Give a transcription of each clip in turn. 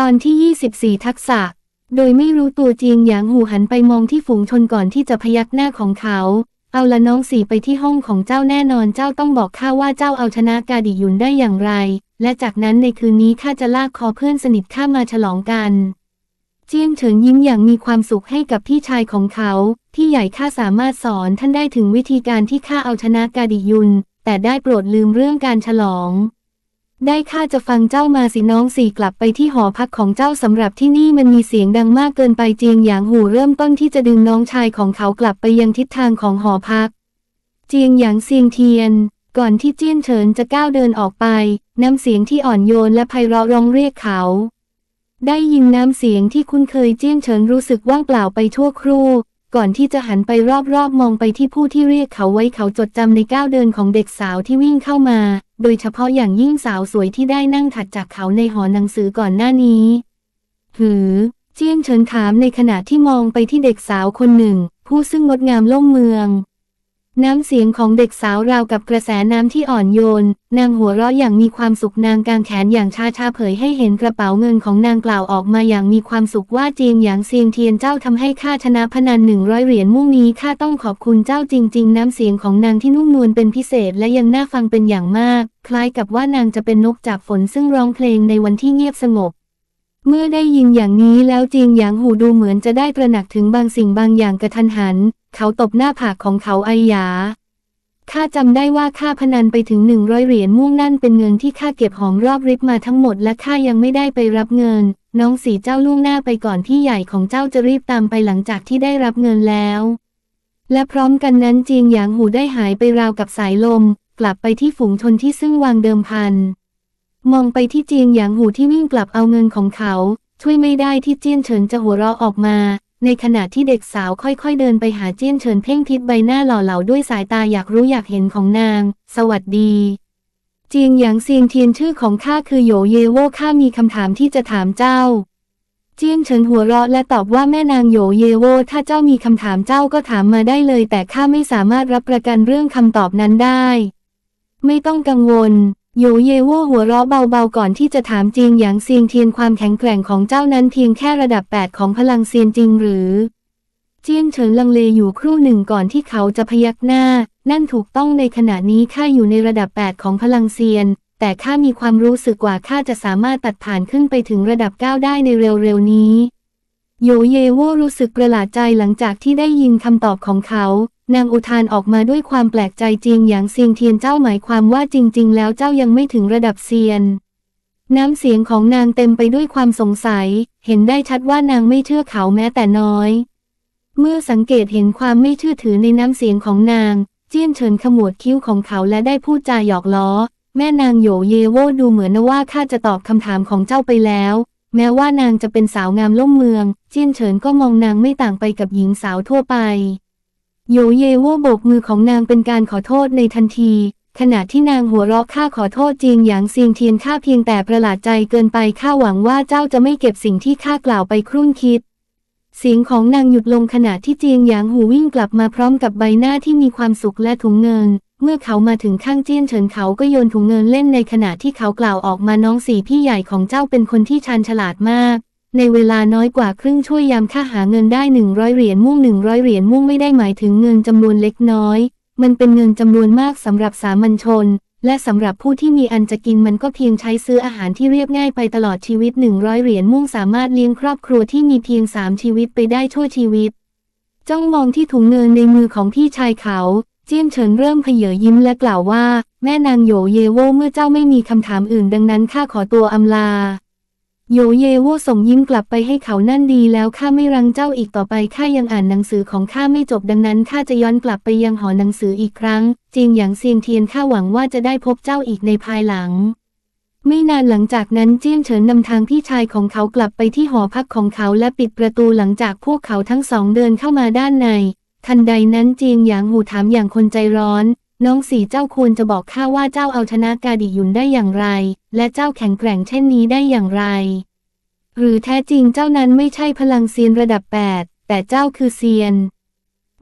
ตอนที่ 24 ทักษะ โดยไม่รู้ตัวจียงหยางหูหันไปมองที่ฝูงชนก่อนที่จะพยักหน้าของเขา เอาละน้องสี่ไปที่ห้องของเจ้าแน่นอนเจ้าต้องบอกข้าว่าเจ้าเอาชนะกาดิยุนได้อย่างไร และจากนั้นในคืนนี้ข้าจะลากคอเพื่อนสนิทข้ามาฉลองกัน เจียงเฉินยิ้มอย่างมีความสุขให้กับพี่ชายของเขาที่ใหญ่ข้าสามารถสอนท่านได้ถึงวิธีการที่ข้าเอาชนะกาดิยุน แต่ได้โปรดลืมเรื่องการฉลอง ได้ข้าจะฟังเจ้ามาสิน้องสี่กลับไปที่หอพักของเจ้าสำหรับที่นี่มันมีเสียงดังมากเกินไปเจียงหยางหูเริ่มต้นที่จะดึงน้องชายของเขากลับไปยังทิศทางของหอพัก เจียงหยางเซียงเทียน ก่อนที่เจี้ยนเฉินจะก้าวเดินออกไป น้ำเสียงที่อ่อนโยนและไพเราะร้องเรียกเขา ได้ยินน้ำเสียงที่คุ้นเคยเจี้ยนเฉินรู้สึกว่างเปล่าไปชั่วครู่ ก่อนที่จะหันไปรอบๆมองไปที่ผู้ที่เรียกเขาไว้เขาจดจำในก้าวเดินของเด็กสาวที่วิ่งเข้ามา โดยเฉพาะอย่างยิ่งสาวสวยที่ได้นั่งถัดจากเขาในหอหนังสือก่อนหน้านี้ หือ เจียนเฉินถามในขณะที่มองไปที่เด็กสาวคนหนึ่ง ผู้ซึ่งงดงามล่มเมือง น้ำเสียงของเด็กสาวราวกับกระแสน้ำที่อ่อนโยน นางหัวเราะอย่างมีความสุขนางกางแขนอย่างชาชาเผยให้เห็นกระเป๋าเงินของนางกล่าวออกมาอย่างมีความสุขว่าเจียงหยางเซียงเทียนเจ้าทำให้ข้าชนะพนันหนึ่งร้อยเหรียญมุ่งนี้ข้าต้องขอบคุณเจ้าจริง ๆ น้ำเสียงของนางที่นุ่มนวลเป็นพิเศษและยังน่าฟังเป็นอย่างมาก คล้ายกับว่านางจะเป็นนกจากฝนซึ่งร้องเพลงในวันที่เงียบสงบเมื่อได้ยินอย่างนี้แล้วเจียงหยางหูดูเหมือนจะได้ตระหนักถึงบางสิ่งบางอย่างกระทันหัน เขาตบหน้าผากของเขาไอหยาข้าจำได้ว่าข้าพนันไปถึงหนึ่งร้อยเหรียญม่วงนั่นเป็นเงินที่ข้าเก็บหอมรอบริบมาทั้งหมดและข้ายังไม่ได้ไปรับเงิน น้องสีเจ้าล่วงหน้าไปก่อนพี่ใหญ่ของเจ้าจะรีบตามไปหลังจากที่ได้รับเงินแล้ว และพร้อมกันนั้นเจียงหยางหูได้หายไปราวกับสายลม กลับไปที่ฝูงชนที่ซึ่งวางเดิมพัน มองไปที่เจียงหยางหูที่วิ่งกลับเอาเงินของเขา ช่วยไม่ได้ที่เจียนเฉินจะหัวเราะออกมา ในขณะที่เด็กสาวค่อยๆเดินไปหาเจี้ยนเฉินเพ่งพิษใบหน้าหล่อเหลาด้วยสายตาอยากรู้อยากเห็นของนาง สวัสดีเจียงหยางเซียงเทียนชื่อของข้าคือโยเยโว่ข้ามีคำถามที่จะถามเจ้า เจียงเฉินหัวเราะและตอบว่าแม่นางโยเยโว่ถ้าเจ้ามีคำถามเจ้าก็ถามมาได้เลย แต่ข้าไม่สามารถรับประกันเรื่องคำตอบนั้นได้ ไม่ต้องกังวล โยเยโว่หัวเราะเบาๆก่อนที่จะถามจริงอย่างเซียงเทียนความแข็งแกร่งของเจ้านั้นเพียงแค่ระดับ 8 ของพลังเซียนจริงหรือ เจียนเฉินลังเลอยู่ครู่หนึ่งก่อนที่เขาจะพยักหน้า นั่นถูกต้องในขณะนี้ข้าอยู่ในระดับ 8 ของพลังเซียน แต่ข้ามีความรู้สึกว่าข้าจะสามารถตัดผ่านขึ้นไปถึงระดับ 9 ได้ในเร็วๆนี้โยเยโวรู้สึกประหลาดใจหลังจากที่ได้ยินคำตอบของเขา นางอุทานออกมาด้วยความแปลกใจจริงอย่างเซียงเทียนเจ้าหมายความว่าจริง ๆ แล้วเจ้ายังไม่ถึงระดับเซียน น้ำเสียงของนางเต็มไปด้วยความสงสัย เห็นได้ชัดว่านางไม่เชื่อเขาแม้แต่น้อย เมื่อสังเกตเห็นความไม่เชื่อถือในน้ำเสียงของนาง เจี้ยนเฉินขมวดคิ้วของเขาและได้พูดจาหยอกล้อ แม่นางโยเยโวดูเหมือนนะว่าข้าจะตอบคำถามของเจ้าไปแล้ว แม้ว่านางจะเป็นสาวงามล่มเมือง เจี้ยนเฉินก็มองนางไม่ต่างไปกับหญิงสาวทั่วไป โยเยโวโบกมือของนางเป็นการขอโทษในทันที ขณะที่นางหัวเราะข้าขอโทษจริงอย่างเซียงเทียนข้าเพียงแต่ประหลาดใจเกินไปข้าหวังว่าเจ้าจะไม่เก็บสิ่งที่ข้ากล่าวไปครุ่นคิด เสียงของนางหยุดลงขณะที่เจียงหยางหูวิ่งกลับมาพร้อมกับใบหน้าที่มีความสุขและถุงเงิน เมื่อเขามาถึงข้างเจี้ยนเฉินเขาก็โยนถุงเงินเล่นในขณะที่เขากล่าวออกมาน้องสี่พี่ใหญ่ของเจ้าเป็นคนที่ชันฉลาดมาก ในเวลาน้อยกว่าครึ่งช่วยยามค่าหาเงินได้หนึ่งร้อยเหรียญม่วงหนึ่งร้อยเหรียญมุ่งไม่ได้หมายถึงเงินจำนวนเล็กน้อย มันเป็นเงินจำนวนมากสำหรับสามัญชน และสำหรับผู้ที่มีอันจะกินมันก็เพียงใช้ซื้ออาหารที่เรียบง่ายไปตลอดชีวิต 100 เหรียญมุ่งสามารถเลี้ยงครอบครัวที่มีเพียงสามชีวิตไปได้ชั่วชีวิต จ้องมองที่ถุงเงินในมือของพี่ชายเขาเจี้ยนเฉินเริ่มเพเยยิ้มและกล่าวว่า แม่นางโยเยโวเมื่อเจ้าไม่มีคำถามอื่นดังนั้นข้าขอตัวอำลา โยเยโวส่งยิ้มกลับไปให้เขานั่นดีแล้วข้าไม่รังเจ้าอีกต่อไปข้ายังอ่านหนังสือของข้าไม่จบดังนั้นข้าจะย้อนกลับไปยังหอหนังสืออีกครั้งจริงอย่างเซียงเทียนข้าหวังว่าจะได้พบเจ้าอีกในภายหลัง ไม่นานหลังจากนั้นเจี้ยนเฉินนำทางพี่ชายของเขากลับไปที่หอพักของเขาและปิดประตูหลังจากพวกเขาทั้งสองเดินเข้ามาด้านใน ทันใดนั้นเจียงหยางหูถามอย่างคนใจร้อน น้องสีเจ้าควรจะบอกข้าว่าเจ้าเอาชนะกาดิยุนได้อย่างไร และเจ้าแข็งแกร่งเช่นนี้ได้อย่างไร หรือแท้จริงเจ้านั้นไม่ใช่พลังเซียนระดับ8แต่เจ้าคือเซียน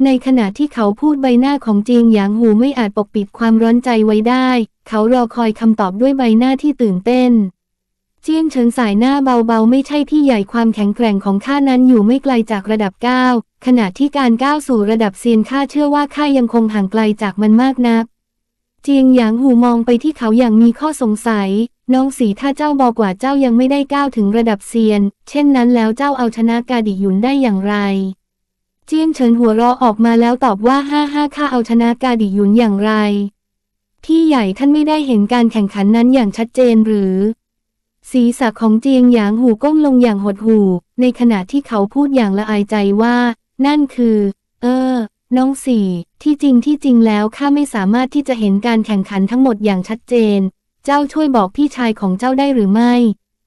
ในขณะที่เขาพูดใบหน้าของจีงหยางหูไม่อาจปกปิดความร้อนใจไว้ได้ เขารอคอยคำตอบด้วยใบหน้าที่ตื่นเต้น เจียงเฉินสายหน้าเบาๆ ไม่ใช่พี่ใหญ่ความแข็งแกร่งของข้านั้นอยู่ไม่ไกลจากระดับ 9 ขณะที่การก้าวสู่ระดับเซียนข้าเชื่อว่าข้ายังคงห่างไกลจากมันมากนัก เจียงหยางหูมองไปที่เขาอย่างมีข้อสงสัย น้องสีถ้าเจ้าบอกว่าเจ้ายังไม่ได้ก้าวถึงระดับเซียน เช่นนั้นแล้วเจ้าเอาชนะกาดิยุนได้อย่างไร เจียงเฉินหัวเราะออกมาแล้วตอบว่าห้าห้าข้าเอาชนะกาดิยุนอย่างไรพี่ใหญ่ท่านไม่ได้เห็นการแข่งขันนั้นอย่างชัดเจนหรือ ศีรษะของเจียงหยางหูก้มลงอย่างหดหู่ ในขณะที่เขาพูดอย่างละอายใจว่า นั่นคือ เออ น้องสี่ ที่จริงที่จริงแล้วข้าไม่สามารถที่จะเห็นการแข่งขันทั้งหมดอย่างชัดเจน เจ้าช่วยบอกพี่ชายของเจ้าได้หรือไม่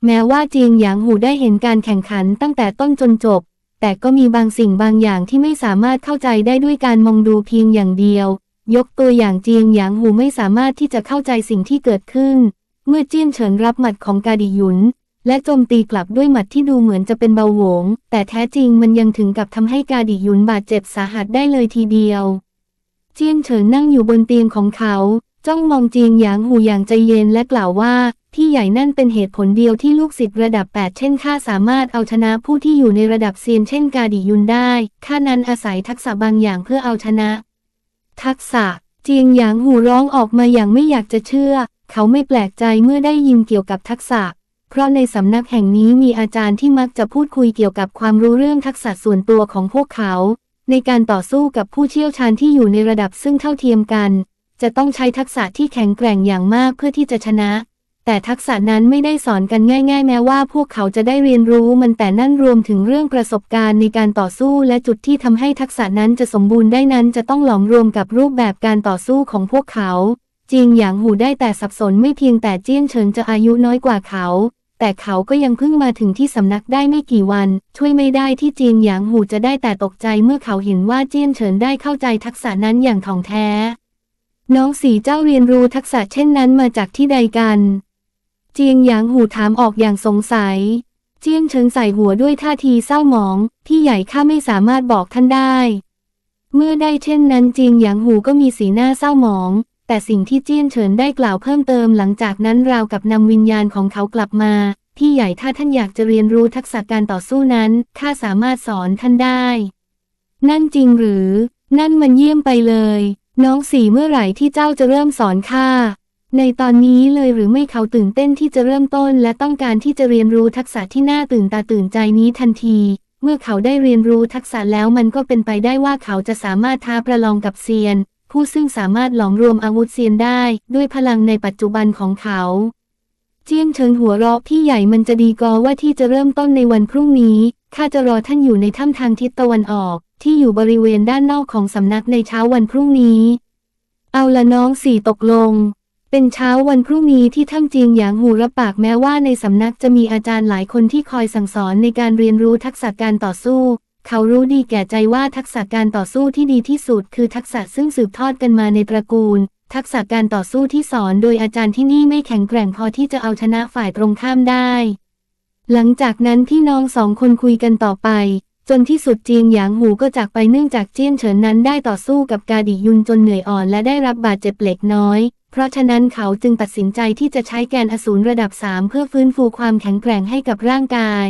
แม้ว่าเจียงหยางหูได้เห็นการแข่งขันตั้งแต่ต้นจนจบ แต่ก็มีบางสิ่งบางอย่างที่ไม่สามารถเข้าใจได้ด้วยการมองดูเพียงอย่างเดียว ยกตัวอย่างเจียงหยางหูไม่สามารถที่จะเข้าใจสิ่งที่เกิดขึ้น เมื่อเจี้ยนเฉินรับหมัดของกาดิยุน และโจมตีกลับด้วยหมัดที่ดูเหมือนจะเป็นเบาหวง แต่แท้จริงมันยังถึงกับทำให้กาดิยุนบาดเจ็บสาหัสได้เลยทีเดียว เจียนเฉินนั่งอยู่บนเตียงของเขาจ้องมองเจียงหยางหูอย่างใจเย็นและกล่าวว่าพี่ใหญ่นั่นเป็นเหตุผลเดียวที่ลูกศิษย์ระดับ 8 เช่นข้าสามารถเอาชนะผู้ที่อยู่ในระดับเซียนเช่นกาดิยุนได้ข้านั้นอาศัยทักษะบางอย่างเพื่อเอาชนะ ทักษะเจียงหยางหูร้องออกมาอย่างไม่อยากจะเชื่อ เขาไม่แปลกใจเมื่อได้ยินเกี่ยวกับทักษะ เพราะในสำนักแห่งนี้มีอาจารย์ที่มักจะพูดคุยเกี่ยวกับความรู้เรื่องทักษะส่วนตัวของพวกเขา ในการต่อสู้กับผู้เชี่ยวชาญที่อยู่ในระดับซึ่งเท่าเทียมกัน จะต้องใช้ทักษะที่แข็งแกร่งอย่างมากเพื่อที่จะชนะ แต่ทักษะนั้นไม่ได้สอนกันง่าย ๆ แม้ว่าพวกเขาจะได้เรียนรู้มันแต่นั่นรวมถึงเรื่องประสบการณ์ในการต่อสู้และจุดที่ทำให้ทักษะนั้นจะสมบูรณ์ได้นั้นจะต้องหลอมรวมกับรูปแบบการต่อสู้ของพวกเขา จริงอย่างหูได้แต่สับสนไม่เพียงแต่เจี้ยนเฉินจะอายุน้อยกว่าเขา แต่เขาก็ยังเพิ่งมาถึงที่สำนักได้ไม่กี่วัน ช่วยไม่ได้ที่จีนหยางหูจะได้แต่ตกใจเมื่อเขาเห็นว่าเจี้ยนเฉินได้เข้าใจทักษะนั้นอย่างถ่องแท้ น้องสีเจ้าเรียนรู้ทักษะเช่นนั้นมาจากที่ใดกัน เจียงหยางหูถามออกอย่างสงสัย เจียงเฉินใส่หัวด้วยท่าทีเศร้าหมอง พี่ใหญ่ข้าไม่สามารถบอกท่านได้ เมื่อได้เช่นนั้นจียงหยางหูก็มีสีหน้าเศร้าหมอง แต่สิ่งที่เจี้ยนเฉินได้กล่าวเพิ่มเติมหลังจากนั้นราวกับนำวิญญาณของเขากลับมาพี่ใหญ่ถ้าท่านอยากจะเรียนรู้ทักษะการต่อสู้นั้นข้าสามารถสอนท่านได้ นั่นจริงหรือ นั่นมันเยี่ยมไปเลย น้องสี่เมื่อไหร่ที่เจ้าจะเริ่มสอนข้าในตอนนี้เลยหรือไม่เขาตื่นเต้นที่จะเริ่มต้น และต้องการที่จะเรียนรู้ทักษะที่น่าตื่นตาตื่นใจนี้ทันที เมื่อเขาได้เรียนรู้ทักษะแล้วมันก็เป็นไปได้ว่าเขาจะสามารถท้าประลองกับเซียน ผู้ซึ่งสามารถหลอมรวมอาวุธเซียนได้ ด้วยพลังในปัจจุบันของเขาเจียงเชิงหัวเราะพี่ใหญ่มันจะดีกอว่าที่จะเริ่มต้นในวันพรุ่งนี้ข้าจะรอท่านอยู่ในถ้ำทางทิศตะวันออก ที่อยู่บริเวณด้านนอกของสำนักในเช้าวันพรุ่งนี้ เอาละน้องสี่ตกลง เป็นเช้าวันพรุ่งนี้ที่ถ้ำจีงหยางหูรับปากแม้ว่าในสำนักจะมีอาจารย์หลายคนที่คอยสั่งสอนในการเรียนรู้ทักษะการต่อสู้ เขารู้ดีแก่ใจว่าทักษะการต่อสู้ที่ดีที่สุด คือทักษะซึ่งสืบทอดกันมาในตระกูล ทักษะการต่อสู้ที่สอนโดยอาจารย์ที่นี่ไม่แข็งแกร่งพอที่จะเอาชนะฝ่ายตรงข้ามได้ หลังจากนั้นพี่น้องสองคนคุยกันต่อไป จนที่สุดจีงหยางหูก็จากไปเนื่องจากเจี้ยนเฉินนั้นได้ต่อสู้กับกาดิยุนจนเหนื่อยอ่อนและได้รับบาดเจ็บเล็กน้อย เพราะฉะนั้นเขาจึงตัดสินใจที่จะใช้แกนอสูรระดับสามเพื่อฟื้นฟูความแข็งแกร่งให้กับร่างกาย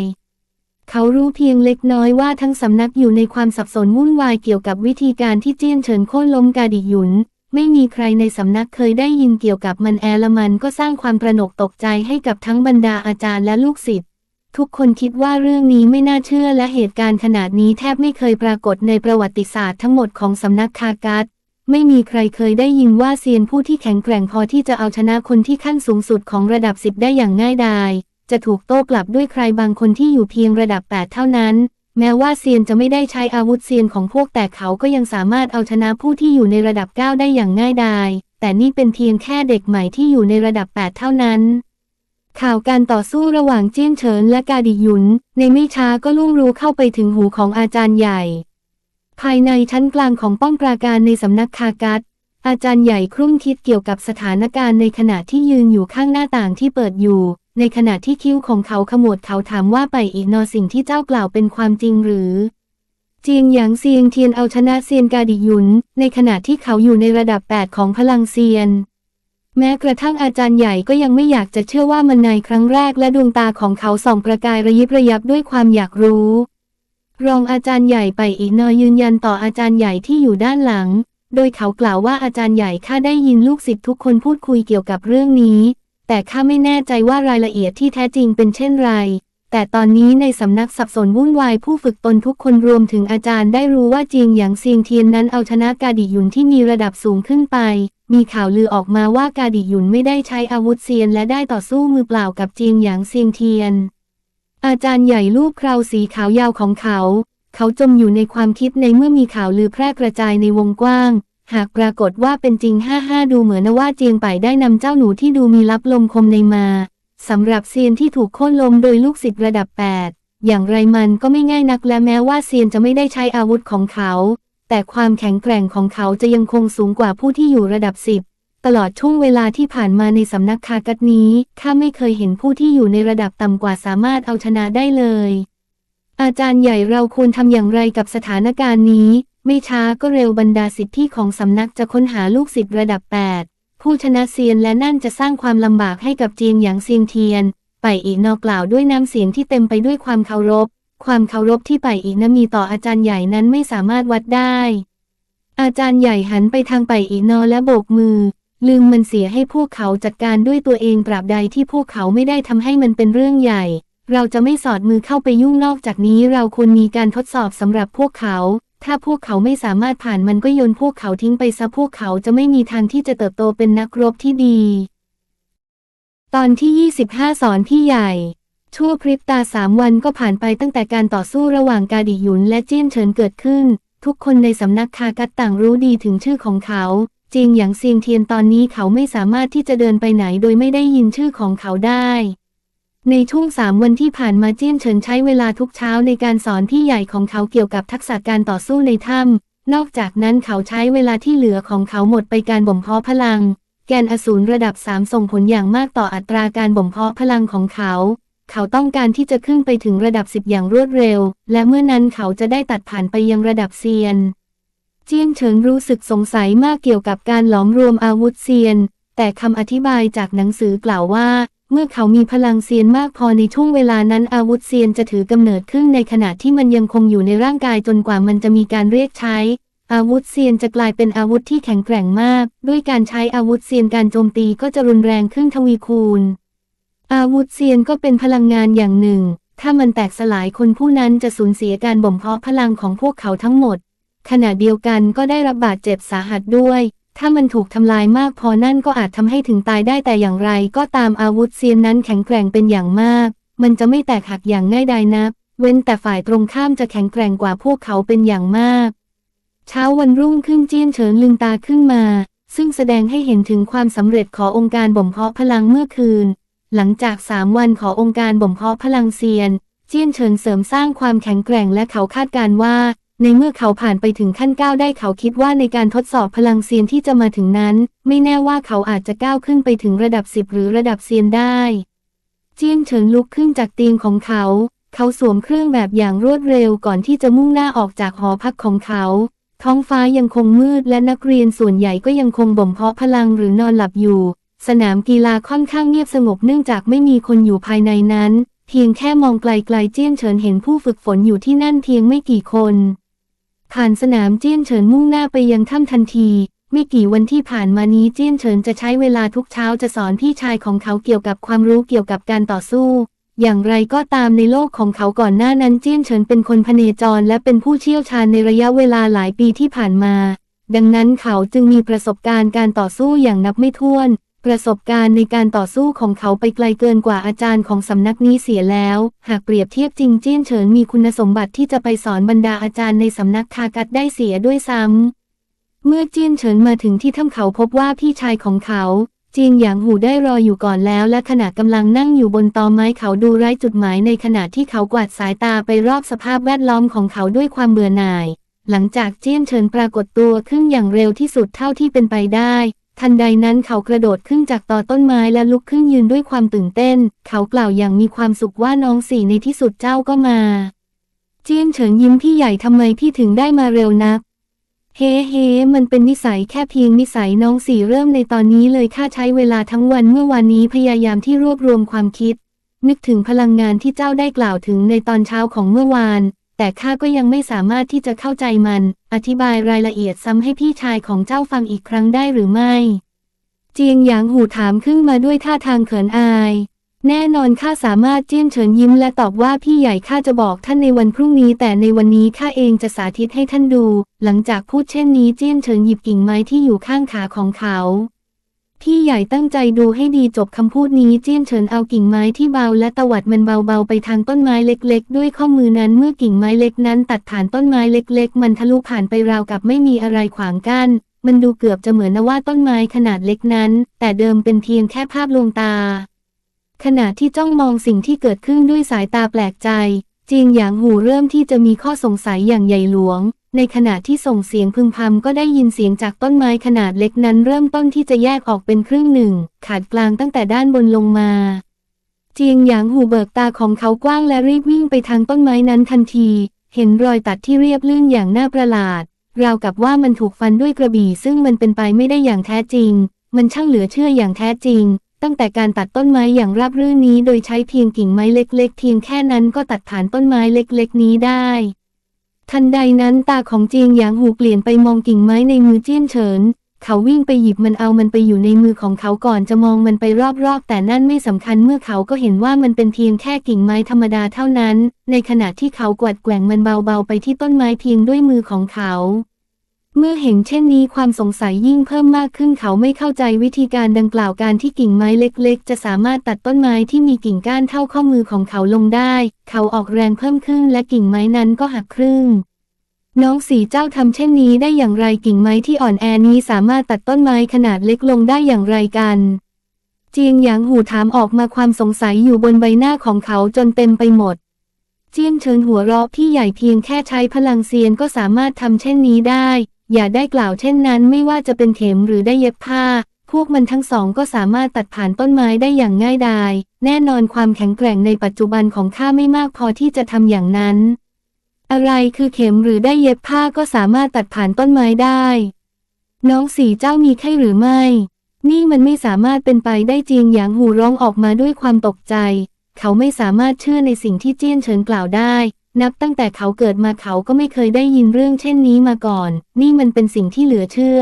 เขารู้เพียงเล็กน้อยว่าทั้งสำนักอยู่ในความสับสนวุ่นวายเกี่ยวกับวิธีการที่เจี้ยนเฉินโค่นล้มกาดิหยุน ไม่มีใครในสำนักเคยได้ยินเกี่ยวกับมันแอละมันก็สร้างความประหนกตกใจให้กับทั้งบรรดาอาจารย์และลูกศิษย์ทุกคนคิดว่าเรื่องนี้ไม่น่าเชื่อและเหตุการณ์ขนาดนี้แทบไม่เคยปรากฏในประวัติศาสตร์ทั้งหมดของสำนักคากัสไม่มีใครเคยได้ยินว่าเซียนผู้ที่แข็งแกร่งพอที่จะเอาชนะคนที่ขั้นสูงสุดของระดับสิบได้อย่างง่ายดาย จะถูกโต้กลับด้วยใครบางคนที่อยู่เพียงระดับ 8 เท่านั้น แม้ว่าเซียนจะไม่ได้ใช้อาวุธเซียนของพวกแต่เขาก็ยังสามารถเอาชนะผู้ที่อยู่ในระดับ 9 ได้อย่างง่ายดาย แต่นี่เป็นเพียงแค่เด็กใหม่ที่อยู่ในระดับ 8 เท่านั้นข่าวการต่อสู้ระหว่างเจี้ยนเฉินและกาดิยุน ในไม่ช้าก็ล่วงรู้เข้าไปถึงหูของอาจารย์ใหญ่ ภายในชั้นกลางของป้อมปราการในสำนักคากัสอาจารย์ใหญ่ครุ่นคิดเกี่ยวกับสถานการณ์ในขณะที่ยืนอยู่ข้างหน้าต่างที่เปิดอยู่ ในขณะที่คิ้วของเขาขมวดเขาถามว่าไปอีกนอสิ่งที่เจ้ากล่าวเป็นความจริงหรือเจียงหยางเซียงเทียนเอาชนะเซียนกาดิยุน ในขณะที่เขาอยู่ในระดับ 8 ของพลังเซียน แม้กระทั่งอาจารย์ใหญ่ก็ยังไม่อยากจะเชื่อว่ามันในครั้งแรกและดวงตาของเขาส่องประกายระยิบระยับด้วยความอยากรู้ รองอาจารย์ใหญ่ไปอีกนอยืนยันต่ออาจารย์ใหญ่ที่อยู่ด้านหลัง โดยเขากล่าวว่าอาจารย์ใหญ่ข้าได้ยินลูกศิษย์ทุกคนพูดคุยเกี่ยวกับเรื่องนี้ แต่ข้าไม่แน่ใจว่ารายละเอียดที่แท้จริงเป็นเช่นไร แต่ตอนนี้ในสำนักสับสนวุ่นวายผู้ฝึกตนทุกคนรวมถึงอาจารย์ได้รู้ว่าจีงหยางเซียงเทียนนั้นเอาชนะกาดิหยุนที่มีระดับสูงขึ้นไป มีข่าวลือออกมาว่ากาดิหยุนไม่ได้ใช้อาวุธเซียนและได้ต่อสู้มือเปล่ากับจีงหยางเซียงเทียน อาจารย์ใหญ่รูปคราวสีขาวยาวของเขา เขาจมอยู่ในความคิดในเมื่อมีข่าวลือแพร่กระจายในวงกว้าง หากปรากฏว่าเป็นจริงห้าห้าดูเหมือนว่าเจียงไปได้นำเจ้าหนูที่ดูมีลับลมคมในมาสำหรับเซียนที่ถูกโค่นลมโดยลูกศิษย์ระดับ 8 อย่างไรมันก็ไม่ง่ายนักและแม้ว่าเซียนจะไม่ได้ใช้อาวุธของเขา แต่ความแข็งแกร่งของเขาจะยังคงสูงกว่าผู้ที่อยู่ระดับ 10 ตลอดช่วงเวลาที่ผ่านมาในสำนักคากัดนี้ข้าไม่เคยเห็นผู้ที่อยู่ในระดับต่ำกว่าสามารถเอาชนะได้เลย อาจารย์ใหญ่เราควรทำอย่างไรกับสถานการณ์นี้ ไม่ช้าก็เร็วบรรดาสิทธิของสำนักจะค้นหาลูกศิษย์ระดับ 8 ผู้ชนะเซียนและนั่นจะสร้างความลำบากให้กับเจียงหยางเซียงเทียน ไปอีกนอกล่าวด้วยน้ำเสียงที่เต็มไปด้วยความเคารพ ความเคารพที่ไปอีกนั้นมีต่ออาจารย์ใหญ่นั้นไม่สามารถวัดได้ อาจารย์ใหญ่หันไปทางไปอีกนอและโบกมือ ลืมมันเสียให้พวกเขาจัดการด้วยตัวเองตราบใดที่พวกเขาไม่ได้ทำให้มันเป็นเรื่องใหญ่ เราจะไม่สอดมือเข้าไปยุ่งนอกจากนี้เราควรมีการทดสอบสำหรับพวกเขา ถ้าพวกเขาไม่สามารถผ่านมันก็โยนพวกเขาทิ้งไปซะพวกเขาจะไม่มีทางที่จะเติบโตเป็นนักรบที่ดี ตอนที่ 25 สอนพี่ใหญ่ ชั่วพริบตาสามวันก็ผ่านไปตั้งแต่การต่อสู้ระหว่างกาดิหยุนและเจี้ยนเฉินเกิดขึ้น ทุกคนในสำนักคากัดต่างรู้ดีถึงชื่อของเขาจริงอย่างเซียงเทียนตอนนี้เขาไม่สามารถที่จะเดินไปไหนโดยไม่ได้ยินชื่อของเขาได้ ในช่วงสามวันที่ผ่านมาเจี้ยนเฉินใช้เวลาทุกเช้าในการสอนพี่ใหญ่ของเขาเกี่ยวกับทักษะการต่อสู้ในถ้ำนอกจากนั้นเขาใช้เวลาที่เหลือของเขาหมดไปการบ่มเพาะพลัง แกนอสูรระดับสามส่งผลอย่างมากต่ออัตราการบ่มเพาะพลังของเขา เขาต้องการที่จะขึ้นไปถึงระดับสิบอย่างรวดเร็ว และเมื่อนั้นเขาจะได้ตัดผ่านไปยังระดับเซียน เจียงเฉิงรู้สึกสงสัยมากเกี่ยวกับการหลอมรวมอาวุธเซียน แต่คำอธิบายจากหนังสือกล่าวว่า เมื่อเขามีพลังเซียนมากพอในช่วงเวลานั้นอาวุธเซียนจะถือกำเนิดขึ้นในขณะที่มันยังคงอยู่ในร่างกายจนกว่ามันจะมีการเรียกใช้ อาวุธเซียนจะกลายเป็นอาวุธที่แข็งแกร่งมาก ด้วยการใช้อาวุธเซียนการโจมตีก็จะรุนแรงขึ้นทวีคูณ อาวุธเซียนก็เป็นพลังงานอย่างหนึ่ง ถ้ามันแตกสลายคนผู้นั้นจะสูญเสียการบ่มเพาะพลังของพวกเขาทั้งหมด ขณะเดียวกันก็ได้รับบาดเจ็บสาหัสด้วย ถ้ามันถูกทำลายมากพอนั่นก็อาจทำให้ถึงตายได้แต่อย่างไร ก็ตามอาวุธเซียนนั้นแข็งแกร่งเป็นอย่างมาก มันจะไม่แตกหักอย่างง่ายดายนัก เว้นแต่ฝ่ายตรงข้ามจะแข็งแกร่งกว่าพวกเขาเป็นอย่างมาก เช้าวันรุ่งขึ้นเจี้ยนเฉินลืมตาขึ้นมา ซึ่งแสดงให้เห็นถึงความสำเร็จขององค์การบ่มเพาะพลังเมื่อคืน หลังจากสามวันขององค์การบ่มเพาะพลังเซียน เจี้ยนเฉินเสริมสร้างความแข็งแกร่งและเขาคาดการณ์ว่า ในเมื่อเขาผ่านไปถึงขั้นก้าวได้เขาคิดว่าในการทดสอบพลังเซียนที่จะมาถึงนั้น ไม่แน่ว่าเขาอาจจะก้าวขึ้นไปถึงระดับสิบหรือระดับเซียนได้ เจียนเฉินลุกขึ้นจากเตียงของเขา เขาสวมเครื่องแบบอย่างรวดเร็วก่อนที่จะมุ่งหน้าออกจากหอพักของเขา ท้องฟ้ายังคงมืดและนักเรียนส่วนใหญ่ก็ยังคงบ่มเพาะพลังหรือนอนหลับอยู่ สนามกีฬาค่อนข้างเงียบสงบเนื่องจากไม่มีคนอยู่ภายในนั้น เพียงแค่มองไกลๆเจี้ยนเฉินเห็นผู้ฝึกฝนอยู่ที่นั่นเพียงไม่กี่คน ผ่านสนามเจี้ยนเฉินมุ่งหน้าไปยังถ้ำทันที ไม่กี่วันที่ผ่านมานี้เจี้ยนเฉินจะใช้เวลาทุกเช้าจะสอนพี่ชายของเขาเกี่ยวกับความรู้เกี่ยวกับการต่อสู้ อย่างไรก็ตามในโลกของเขาก่อนหน้านั้นเจี้ยนเฉินเป็นคนพเนจรและเป็นผู้เชี่ยวชาญในระยะเวลาหลายปีที่ผ่านมา ดังนั้นเขาจึงมีประสบการณ์การต่อสู้อย่างนับไม่ถ้วน ประสบการณ์ในการต่อสู้ของเขาไปไกลเกินกว่าอาจารย์ของสำนักนี้เสียแล้ว หากเปรียบเทียบจริงเจี้ยนเฉินมีคุณสมบัติที่จะไปสอนบรรดาอาจารย์ในสำนักคากัดได้เสียด้วยซ้ำ เมื่อเจี้ยนเฉินมาถึงที่ถ้ำเขาพบว่าพี่ชายของเขาเจียงหยางหูได้รออยู่ก่อนแล้ว และขณะกำลังนั่งอยู่บนตอไม้เขาดูไร้จุดหมายในขณะที่เขากวาดสายตาไปรอบสภาพแวดล้อมของเขาด้วยความเบื่อหน่าย หลังจากเจี้ยนเฉินปรากฏตัวขึ้นอย่างเร็วที่สุดเท่าที่เป็นไปได้ ทันใดนั้นเขากระโดดขึ้นจากตอต้นไม้และลุกขึ้นยืนด้วยความตื่นเต้น เขากล่าวอย่างมีความสุขว่าน้องสี่ในที่สุดเจ้าก็มา เจียนเฉินยิ้มพี่ใหญ่ทำไมพี่ถึงได้มาเร็วนัก เฮ้เฮ้มันเป็นนิสัยแค่เพียงนิสัยน้องสี่เริ่มในตอนนี้เลยข้าใช้เวลาทั้งวันเมื่อวานนี้พยายามที่รวบรวมความคิด นึกถึงพลังงานที่เจ้าได้กล่าวถึงในตอนเช้าของเมื่อวาน แต่ข้าก็ยังไม่สามารถที่จะเข้าใจมัน อธิบายรายละเอียดซ้ำให้พี่ชายของเจ้าฟังอีกครั้งได้หรือไม่ เจียงหยางหูถามขึ้นมาด้วยท่าทางเขินอาย แน่นอนข้าสามารถเจี้ยนเฉินยิ้มและตอบว่าพี่ใหญ่ข้าจะบอกท่านในวันพรุ่งนี้ แต่ในวันนี้ข้าเองจะสาธิตให้ท่านดู หลังจากพูดเช่นนี้เจี้ยนเฉินหยิบกิ่งไม้ที่อยู่ข้างขาของเขา พี่ใหญ่ตั้งใจดูให้ดีจบคำพูดนี้เจี้ยนเฉินเอากิ่งไม้ที่เบาและตวัดมันเบาๆไปทางต้นไม้เล็กๆ ด้วยข้อมือนั้นเมื่อกิ่งไม้เล็กนั้น ตัดผ่านต้นไม้เล็ก ๆ มันทะลุผ่านไปราวกับไม่มีอะไรขวางกั้น มันดูเกือบจะเหมือนนว่าต้นไม้ขนาดเล็กนั้น แต่เดิมเป็นเพียงแค่ภาพลวงตา ขณะที่จ้องมองสิ่งที่เกิดขึ้นด้วยสายตาแปลกใจจีงหยางหูเริ่มที่จะมีข้อสงสัยอย่างใหญ่หลวง ในขณะที่ส่งเสียงพึมพำก็ได้ยินเสียงจากต้นไม้ขนาดเล็กนั้นเริ่มต้นที่จะแยกออกเป็นครึ่งหนึ่ง ขาดกลางตั้งแต่ด้านบนลงมาเจียงหยางหูเบิกตาของเขากว้างและรีบวิ่งไปทางต้นไม้นั้นทันที เห็นรอยตัดที่เรียบลื่นอย่างน่าประหลาด ราวกับว่ามันถูกฟันด้วยกระบี่ซึ่งมันเป็นไปไม่ได้อย่างแท้จริง มันช่างเหลือเชื่ออย่างแท้จริง ตั้งแต่การตัดต้นไม้อย่างราบรื่นนี้โดยใช้เพียงกิ่งไม้เล็ก ๆ เพียงแค่นั้นก็ตัดผ่านต้นไม้เล็ก ๆ นี้ได้ ทันใดนั้นตาของเจียงหยางหูเปลี่ยนไปมองกิ่งไม้ในมือเจี้ยนเฉิน เขาวิ่งไปหยิบมันเอามันไปอยู่ในมือของเขาก่อนจะมองมันไปรอบๆ แต่นั่นไม่สำคัญเมื่อเขาก็เห็นว่ามันเป็นเพียงแค่กิ่งไม้ธรรมดาเท่านั้น ในขณะที่เขากวาดแกว่งมันเบาๆไปที่ต้นไม้เพียงด้วยมือของเขา เมื่อเห็นเช่นนี้ความสงสัยยิ่งเพิ่มมากขึ้นเขาไม่เข้าใจวิธีการดังกล่าวการที่กิ่งไม้เล็กๆ จะสามารถตัดต้นไม้ที่มีกิ่งก้านเท่าข้อมือของเขาลงได้ เขาออกแรงเพิ่มขึ้นและกิ่งไม้นั้นก็หักครึ่ง น้องสีเจ้าทำเช่นนี้ได้อย่างไรกิ่งไม้ที่อ่อนแอนี้สามารถตัดต้นไม้ขนาดเล็กลงได้อย่างไรกันเจียงหยางหูถามออกมาความสงสัยอยู่บนใบหน้าของเขาจนเต็มไปหมด เจียงเชิญหัวเราะที่ใหญ่เพียงแค่ใช้พลังเซียนก็สามารถทำเช่นนี้ได้ อย่าได้กล่าวเช่นนั้นไม่ว่าจะเป็นเข็มหรือได้เย็บผ้า พวกมันทั้งสองก็สามารถตัดผ่านต้นไม้ได้อย่างง่ายดาย แน่นอนความแข็งแกร่งในปัจจุบันของข้าไม่มากพอที่จะทำอย่างนั้น อะไรคือเข็มหรือได้เย็บผ้าก็สามารถตัดผ่านต้นไม้ได้ น้องสีเจ้ามีไข้หรือไม่ นี่มันไม่สามารถเป็นไปได้จริงอย่างหูร้องออกมาด้วยความตกใจ เขาไม่สามารถเชื่อในสิ่งที่เจี้ยนเฉินกล่าวได้ นับตั้งแต่เขาเกิดมาเขาก็ไม่เคยได้ยินเรื่องเช่นนี้มาก่อน นี่มันเป็นสิ่งที่เหลือเชื่อ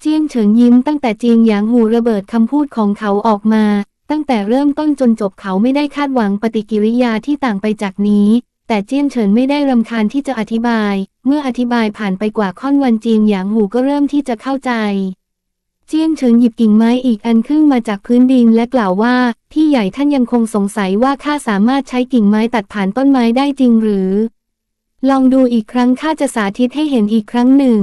เจียนเฉินยิ้มตั้งแต่เจียงหยางหูระเบิดคำพูดของเขาออกมา ตั้งแต่เริ่มต้นจนจบเขาไม่ได้คาดหวังปฏิกิริยาที่ต่างไปจากนี้ แต่เจียนเฉินไม่ได้รำคาญที่จะอธิบาย เมื่ออธิบายผ่านไปกว่าค่อนวันเจียงหยางหูก็เริ่มที่จะเข้าใจ เจี้ยนเฉินหยิบกิ่งไม้อีกอันขึ้นมาจากพื้นดินและกล่าวว่า พี่ใหญ่ท่านยังคงสงสัยว่าข้าสามารถใช้กิ่งไม้ตัดผ่านต้นไม้ได้จริงหรือ ลองดูอีกครั้งข้าจะสาธิตให้เห็นอีกครั้งหนึ่ง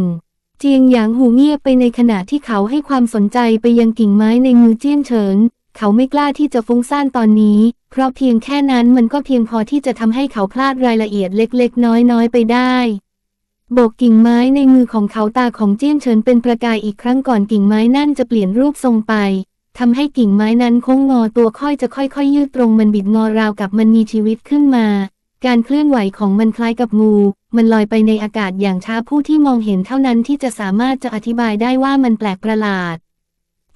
เจียงหยางหูเงียบไปในขณะที่เขาให้ความสนใจไปยังกิ่งไม้ในมือเจี้ยนเฉิน เขาไม่กล้าที่จะฟุ้งซ่านตอนนี้ เพราะเพียงแค่นั้นมันก็เพียงพอที่จะทำให้เขาพลาดรายละเอียดเล็กๆ น้อยๆ ไปได้ โบกกิ่งไม้ในมือของเขาตาของเจี้ยนเฉินเป็นประกายอีกครั้งก่อนกิ่งไม้นั่นจะเปลี่ยนรูปทรงไปทำให้กิ่งไม้นั้นโค้งงอตัวค่อยจะค่อยๆยืดตรงมันบิดงอราวกับมันมีชีวิตขึ้นมา การเคลื่อนไหวของมันคล้ายกับงู มันลอยไปในอากาศอย่างช้าผู้ที่มองเห็นเท่านั้นที่จะสามารถจะอธิบายได้ว่ามันแปลกประหลาด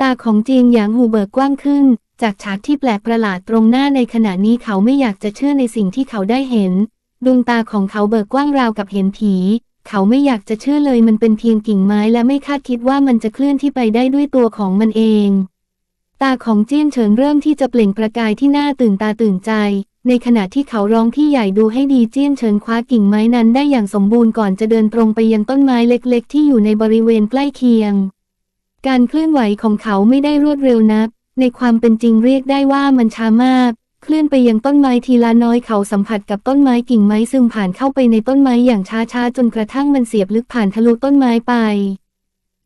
ตาของเจียงหยางหูเบิกกว้างขึ้น จากฉากที่แปลกประหลาดตรงหน้าในขณะนี้เขาไม่อยากจะเชื่อในสิ่งที่เขาได้เห็น ดวงตาของเขาเบิกกว้างราวกับเห็นผี เขาไม่อยากจะเชื่อเลยมันเป็นเพียงกิ่งไม้และไม่คาดคิดว่ามันจะเคลื่อนที่ไปได้ด้วยตัวของมันเอง ตาของเจี้ยนเฉินเริ่มที่จะเปล่งประกายที่น่าตื่นตาตื่นใจ ในขณะที่เขาร้องพี่ใหญ่ดูให้ดีเจี้ยนเฉินคว้ากิ่งไม้นั้นได้อย่างสมบูรณ์ก่อนจะเดินตรงไปยังต้นไม้เล็กๆ ที่อยู่ในบริเวณใกล้เคียง การเคลื่อนไหวของเขาไม่ได้รวดเร็วนัก ในความเป็นจริงเรียกได้ว่ามันช้ามาก เคลื่อนไปยังต้นไม้ทีละน้อยเขาสัมผัสกับต้นไม้กิ่งไม้ซึมผ่านเข้าไปในต้นไม้อย่างช้าๆ จนกระทั่งมันเสียบลึกผ่านทะลุต้นไม้ไป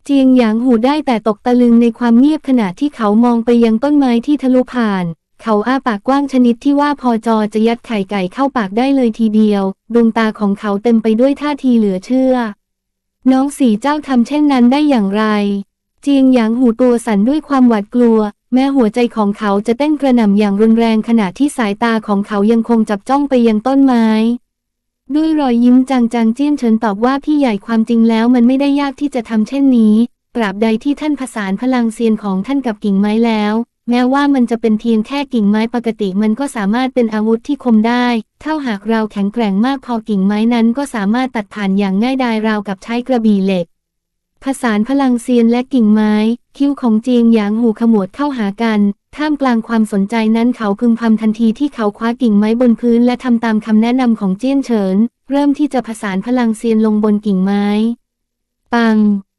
เจียงหยางหูได้แต่ตกตะลึงในความเงียบขณะที่เขามองไปยังต้นไม้ที่ทะลุผ่าน เขาอ้าปากกว้างชนิดที่ว่าพอจอจะยัดไข่ไก่เข้าปากได้เลยทีเดียว ดวงตาของเขาเต็มไปด้วยท่าทีเหลือเชื่อ น้องสีเจ้าทำเช่นนั้นได้อย่างไร เจียงหยางหูตัวสั่นด้วยความหวาดกลัว แม้หัวใจของเขาจะเต้นกระหน่ำอย่างรุนแรงขณะที่สายตาของเขายังคงจับจ้องไปยังต้นไม้ ด้วยรอยยิ้มจางๆเจี้ยนเฉินตอบว่าพี่ใหญ่ความจริงแล้วมันไม่ได้ยากที่จะทำเช่นนี้ตราบใดที่ท่านผสานพลังเซียนของท่านกับกิ่งไม้แล้ว แม้ว่ามันจะเป็นเพียงแค่กิ่งไม้ปกติมันก็สามารถเป็นอาวุธที่คมได้ เท่าหากเราแข็งแกร่งมากพอกิ่งไม้นั้นก็สามารถตัดผ่านอย่างง่ายดายราวกับใช้กระบี่เหล็ก ผสานพลังเซียนและกิ่งไม้ คิ้วของเจียงหยางหูขมวดเข้าหากัน ท่ามกลางความสนใจนั้นเขาพึมพำทันทีที่เขาคว้ากิ่งไม้บนพื้นและทำตามคำแนะนำของเจี้ยนเฉิน เริ่มที่จะผสานพลังเซียนลงบนกิ่งไม้ ปัง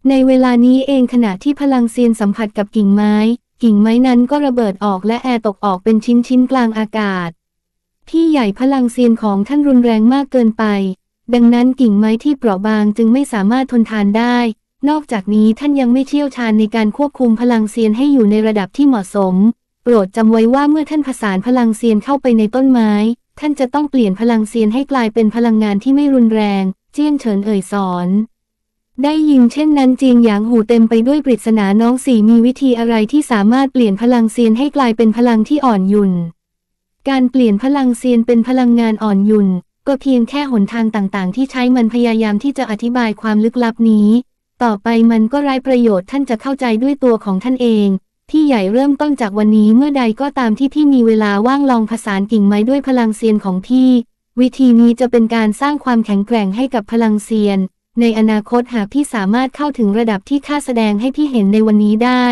ในเวลานี้เองขณะที่พลังเซียนสัมผัสกับกิ่งไม้ กิ่งไม้นั้นก็ระเบิดออกและแอร์ตกออกเป็นชิ้นๆกลางอากาศพี่ใหญ่พลังเซียนของท่านรุนแรงมากเกินไป ดังนั้นกิ่งไม้ที่เปราะบางจึงไม่สามารถทนทานได้ นอกจากนี้ท่านยังไม่เชี่ยวชาญในการควบคุมพลังเซียนให้อยู่ในระดับที่เหมาะสม โปรดจำไว้ว่าเมื่อท่านผสานพลังเซียนเข้าไปในต้นไม้ ท่านจะต้องเปลี่ยนพลังเซียนให้กลายเป็นพลังงานที่ไม่รุนแรง เจี้ยนเฉินเอ่ยสอน ได้ยินเช่นนั้นจีงหยางหูเต็มไปด้วยปริศนาน้องสี่มีวิธีอะไรที่สามารถเปลี่ยนพลังเซียนให้กลายเป็นพลังที่อ่อนหยุ่น การเปลี่ยนพลังเซียนเป็นพลังงานอ่อนหยุ่น ก็เพียงแค่หนทางต่างๆ ที่ใช้มันพยายามที่จะอธิบายความลึกลับนี้ ต่อไปมันก็ไร้ประโยชน์ท่านจะเข้าใจด้วยตัวของท่านเอง พี่ใหญ่เริ่มต้นจากวันนี้เมื่อใดก็ตามที่พี่มีเวลาว่างลองผสานกิ่งไม้ด้วยพลังเซียนของพี่ วิธีนี้จะเป็นการสร้างความแข็งแกร่งให้กับพลังเซียน ในอนาคตหากพี่สามารถเข้าถึงระดับที่ข้าแสดงให้พี่เห็นในวันนี้ได้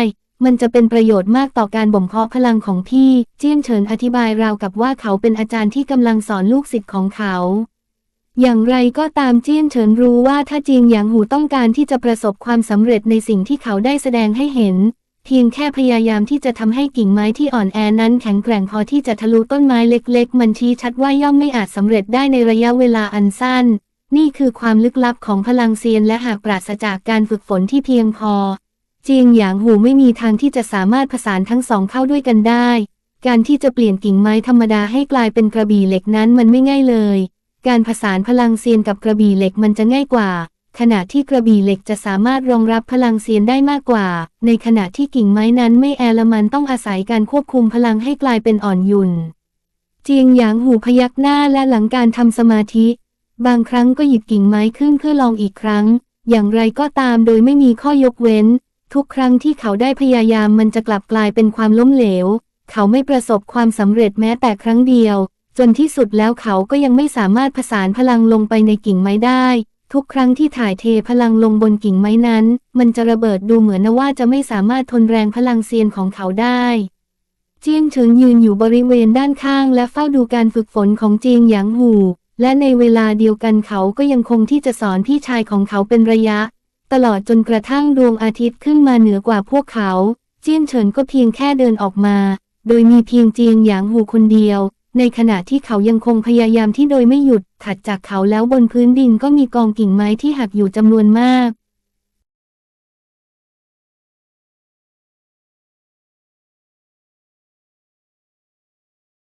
มันจะเป็นประโยชน์มากต่อการบ่มเพาะพลังของพี่ เจี้ยนเฉินอธิบายราวกับว่าเขาเป็นอาจารย์ที่กำลังสอนลูกศิษย์ของเขา อย่างไรก็ตามเจี้ยนเฉินรู้ว่าถ้าจีงหยางหูต้องการที่จะประสบความสำเร็จในสิ่งที่เขาได้แสดงให้เห็น เพียงแค่พยายามที่จะทำให้กิ่งไม้ที่อ่อนแอนั้นแข็งแกร่งพอที่จะทะลุต้นไม้เล็ก ๆ มันชี้ชัดว่าย่อมไม่อาจสำเร็จได้ในระยะเวลาอันสั้น นี่คือความลึกลับของพลังเซียนและหากปราศจากการฝึกฝนที่เพียงพอจียงหยางหูไม่มีทางที่จะสามารถผสานทั้งสองเข้าด้วยกันได้ การที่จะเปลี่ยนกิ่งไม้ธรรมดาให้กลายเป็นกระบี่เหล็กนั้นมันไม่ง่ายเลย การผสานพลังเซียนกับกระบี่เหล็กมันจะง่ายกว่า ขณะที่กระบี่เหล็กจะสามารถรองรับพลังเซียนได้มากกว่า ในขณะที่กิ่งไม้นั้นไม่แอลมันต้องอาศัยการควบคุมพลังให้กลายเป็นอ่อนยุ่นเจียงหยางหูพยักหน้าและหลังการทำสมาธิ บางครั้งก็หยิบกิ่งไม้ขึ้นเพื่อลองอีกครั้ง อย่างไรก็ตามโดยไม่มีข้อยกเว้น ทุกครั้งที่เขาได้พยายามมันจะกลับกลายเป็นความล้มเหลว เขาไม่ประสบความสำเร็จแม้แต่ครั้งเดียว จนที่สุดแล้วเขาก็ยังไม่สามารถผสานพลังลงไปในกิ่งไม้ได้ ทุกครั้งที่ถ่ายเทพลังลงบนกิ่งไม้นั้น มันจะระเบิดดูเหมือนว่าจะไม่สามารถทนแรงพลังเซียนของเขาได้เจียงเฉิงยืนอยู่บริเวณด้านข้างและเฝ้าดูการฝึกฝนของเจียงหยางหู และในเวลาเดียวกันเขาก็ยังคงที่จะสอนพี่ชายของเขาเป็นระยะ ตลอดจนกระทั่งดวงอาทิตย์ขึ้นมาเหนือกว่าพวกเขา เจียนเฉินก็เพียงแค่เดินออกมา โดยมีเพียงเจียงหยางหูคนเดียว ในขณะที่เขายังคงพยายามที่โดยไม่หยุด ถัดจากเขาแล้วบนพื้นดินก็มีกองกิ่งไม้ที่หักอยู่จำนวนมาก